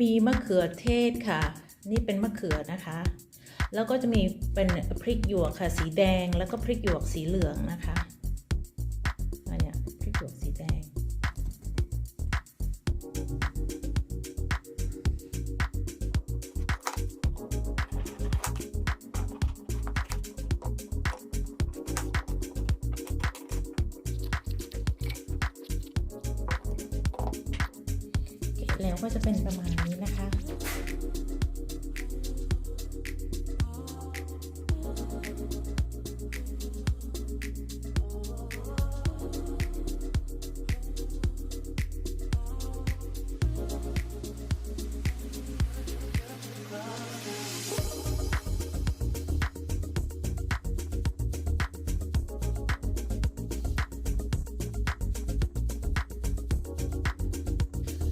มีมะเขือเทศค่ะ นี่เป็นมะเขือนะคะ แล้วก็จะมีเป็นพริกหยวกค่ะ สีแดงแล้วก็พริกหยวกสีเหลืองนะคะ แล้วก็จะเป็นประมาณนี้นะคะ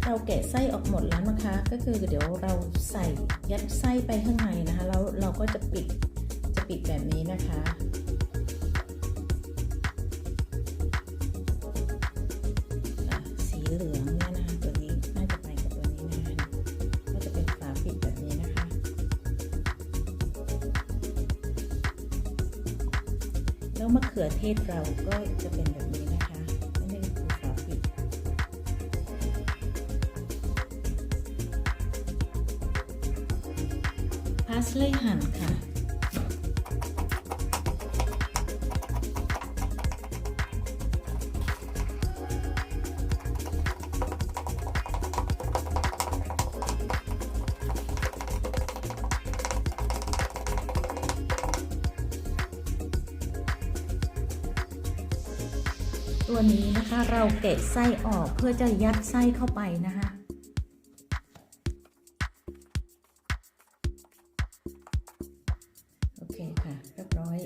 เราแกะไส้ออกหมดแล้วนะคะ ก็คือเดี๋ยวเราใส่ยัดไส้ไปข้างในนะคะแล้วเราก็จะปิดจะปิดแบบนี้นะคะสีเหลืองเนี่ยนะตัวนี้น่าจะไปกับตัวนี้นะก็จะเป็นฝาปิดแบบนี้นะคะแล้วมะเขือเทศเราก็จะเป็นแบบนี้ พาสเลย์หั่นค่ะ ตัวนี้นะคะเราแกะไส้ออกเพื่อจะยัดไส้เข้าไปนะคะ คค่ะเรียบร้อย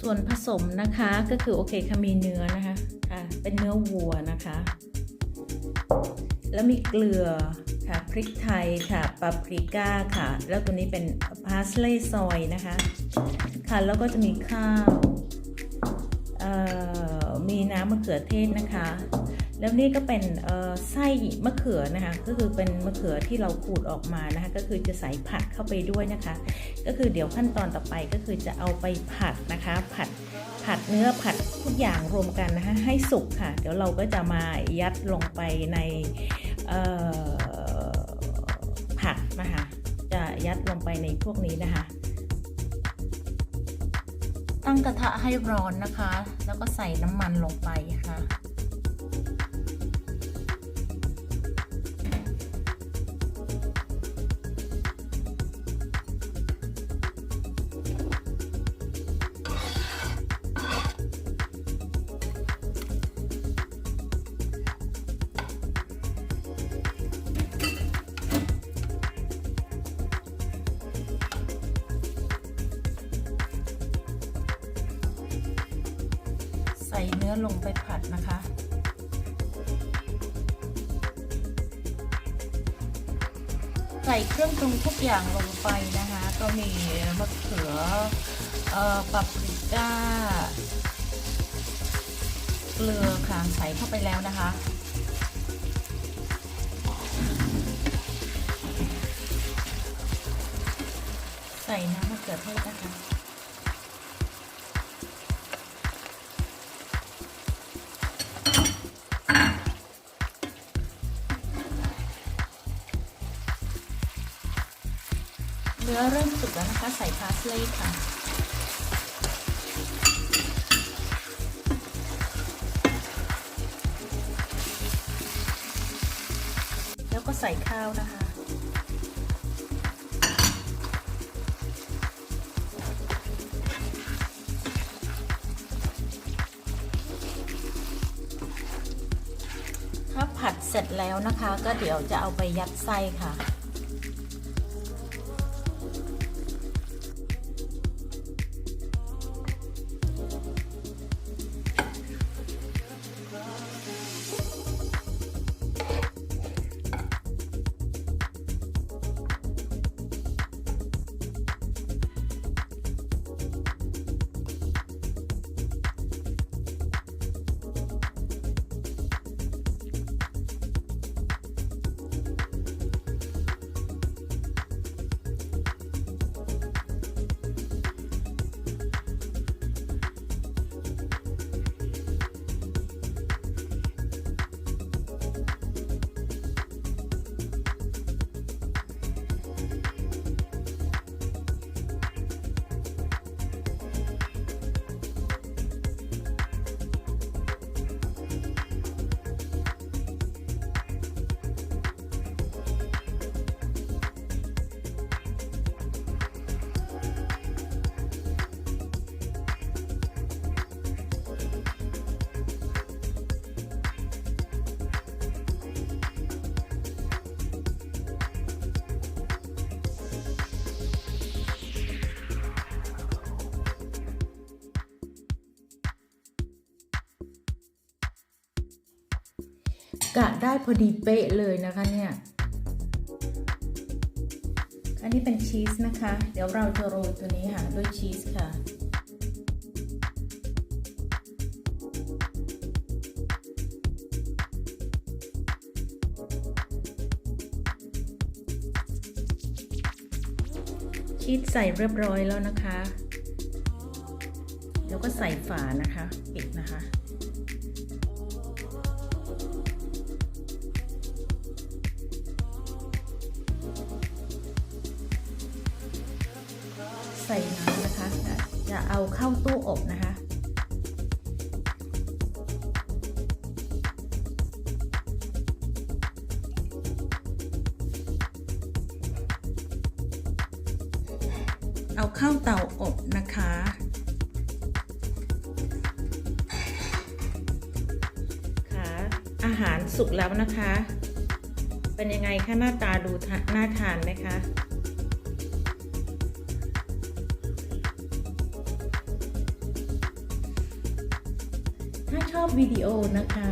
ส่วนผสมนะคะก็คือโอเคค่ะมีเนื้อนะคะค่ะเป็นเนื้อวัวนะคะ แล้วมีเกลือค่ะพริกไทยค่ะปาปริก้าค่ะ แล้วตัวนี้เป็นพาสเลย์ซอยนะคะค่ะแล้วก็จะมีข้าวมีน้ำมะเขือเทศนะคะ แล้วนี่ก็เป็นไส้มะเขือนะคะก็คือเป็นมะเขือที่เราขูดออกมานะคะก็คือจะใส่ผัดเข้าไปด้วยนะคะ ก็คือเดี๋ยวขั้นตอนต่อไปก็คือจะเอาไปผัดนะคะ ผัดผัดเนื้อผัดทุกอย่างรวมกันนะคะให้สุกค่ะ เดี๋ยวเราก็จะมายัดลงไปในผักนะคะจะยัดลงไปในพวกนี้นะคะตั้งกระทะให้ร้อนนะคะ แล้วก็ใส่น้ำมันลงไปค่ะ ใส่เนื้อลงไปผัดนะคะ ใส่เครื่องปรุงทุกอย่างลงไปนะคะ ก็มีมะเขือปาปริก้าเกลือค่ะใส่เข้าไปแล้วนะคะใส่น้ำมะเขือเทศนะคะ เนื้อเริ่มสุกแล้วนะคะ ใส่พาสเลย์ค่ะ แล้วก็ใส่ข้าวนะคะ ถ้าผัดเสร็จแล้วนะคะ ก็เดี๋ยวจะเอาไปยัดไส้ค่ะ กะได้พอดีเป๊ะเลยนะคะเนี่ยอันนี้เป็นชีสนะคะ เดี๋ยวเราจะโรยตัวนี้ค่ะด้วยชีสค่ะชีสใส่เรียบร้อยแล้วนะคะ แล้วก็ใส่ฝานะคะ ปิดนะคะ ใส่น้ำนะคะ จะเอาเข้าตู้อบนะคะ เอาเข้าเตาอบนะคะค่ะอาหารสุกแล้วนะคะ เป็นยังไงคะหน้าตาดูน่าทานไหมคะ วิดีโอนะคะ